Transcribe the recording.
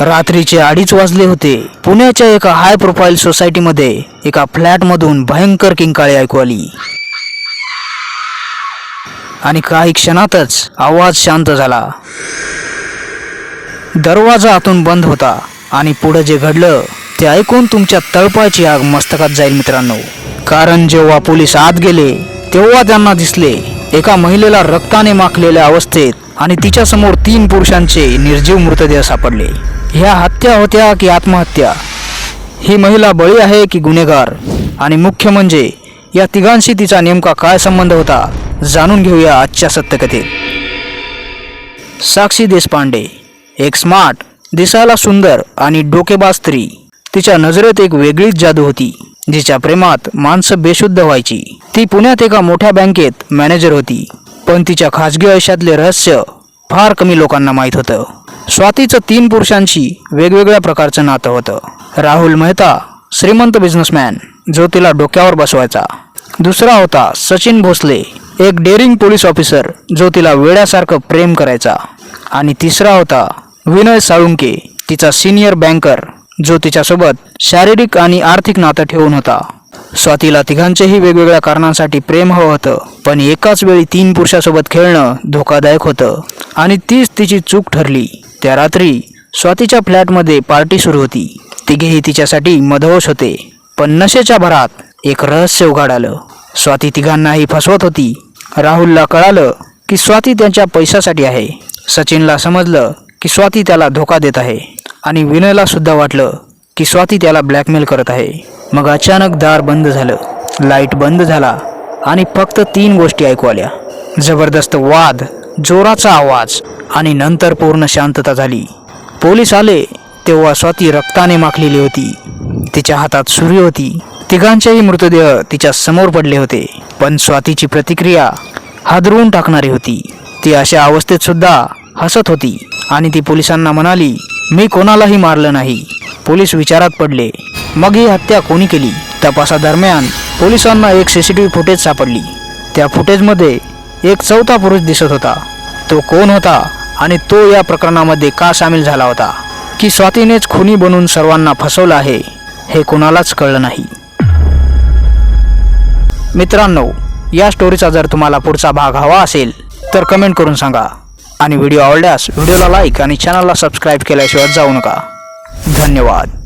रात्रीचे अडीच वाजले होते. पुण्याच्या एका हाय प्रोफाईल सोसायटीमध्ये एका फ्लॅटमधून भयंकर किंकाळी ऐकू आली. आणि काही क्षणातच आवाज शांत झाला. दरवाजा आतून बंद होता आणि पुढे जे घडलं ते ऐकून तुमच्या तळपायची आग मस्तकात जाईल मित्रांनो. कारण जेव्हा पोलीस आत गेले तेव्हा त्यांना दिसले एका महिलेला रक्ताने माखलेल्या अवस्थेत आणि तिच्यासमोर तीन पुरुषांचे निर्जीव मृतदेह सापडले. ह्या हत्या होत्या की आत्महत्या? ही महिला बळी आहे की गुन्हेगार? आणि मुख्य म्हणजे या तिघांशी तिचा नेमका काय संबंध होता जाणून घेऊया आजच्या सत्यकथेत. साक्षी देशपांडे एक स्मार्ट दिसायला सुंदर आणि डोकेबाज स्त्री. तिच्या नजरेत एक वेगळीच जादू होती जिच्या प्रेमात माणसं बेशुद्ध व्हायची. ती पुण्यात एका मोठ्या बँकेत मॅनेजर होती पण तिच्या खाजगी आयुष्यातले रहस्य फार कमी लोकांना माहीत होतं. स्वातीचं तीन पुरुषांशी वेगवेगळ्या प्रकारचं नातं होतं. राहुल मेहता श्रीमंत बिझनेसमॅन जो तिला डोक्यावर बसवायचा. दुसरा होता सचिन भोसले एक डेअरिंग पोलीस ऑफिसर जो तिला वेड्यासारखं प्रेम करायचा. आणि तिसरा होता विनय साळुंके तिचा सिनियर बँकर जो तिच्यासोबत शारीरिक आणि आर्थिक नातं ठेवून होता. स्वातीला तिघांचेही वेगवेगळ्या कारणांसाठी प्रेम हवं होतं पण एकाच वेळी तीन पुरुषासोबत खेळणं धोकादायक होतं आणि तीच तिची चूक ठरली. त्या रात्री स्वातीच्या फ्लॅटमध्ये पार्टी सुरू होती. तिघेही तिच्यासाठी मधवश होते पण नशेच्या भरात एक रहस्य उघाड आलं स्वाती तिघांनाही फसवत होती. राहुलला कळालं की स्वाती त्यांच्या पैशासाठी आहे. सचिनला समजलं की स्वाती त्याला धोका देत आहे आणि विनयला सुद्धा वाटलं की स्वाती त्याला ब्लॅकमेल करत आहे. मग अचानक दार बंद झालं. लाइट बंद झाला आणि फक्त तीन गोष्टी ऐकू आल्या. जबरदस्त वाद जोराचा आवाज आणि नंतर पूर्ण शांतता झाली. पोलीस आले तेव्हा स्वाती रक्ताने माखलेली होती. तिच्या हातात सुरी होती. तिघांचेही मृतदेह तिच्या समोर पडले होते. पण स्वातीची प्रतिक्रिया हादरवून टाकणारी होती. ती अशा अवस्थेत सुद्धा हसत होती आणि ती पोलिसांना म्हणाली मी कोणालाही मारलं नाही. पोलीस विचारात पडले. मग ही हत्या कोणी केली? तपासादरम्यान पोलिसांना एक सीसीटीव्ही फुटेज सापडली. त्या फुटेजमध्ये एक चौथा पुरुष दिसत होता. तो कोण होता आणि तो या प्रकरणामध्ये का सामील झाला होता? की स्वातीनेच खुनी बनून सर्वांना फसवलं आहे हे कोणालाच कळलं नाही. मित्रांनो या स्टोरीचा जर तुम्हाला पुढचा भाग हवा असेल तर कमेंट करून सांगा. आणि व्हिडिओ आवडल्यास व्हिडिओला लाईक आणि चॅनलला सबस्क्राईब केल्याशिवाय जाऊ नका. धन्यवाद.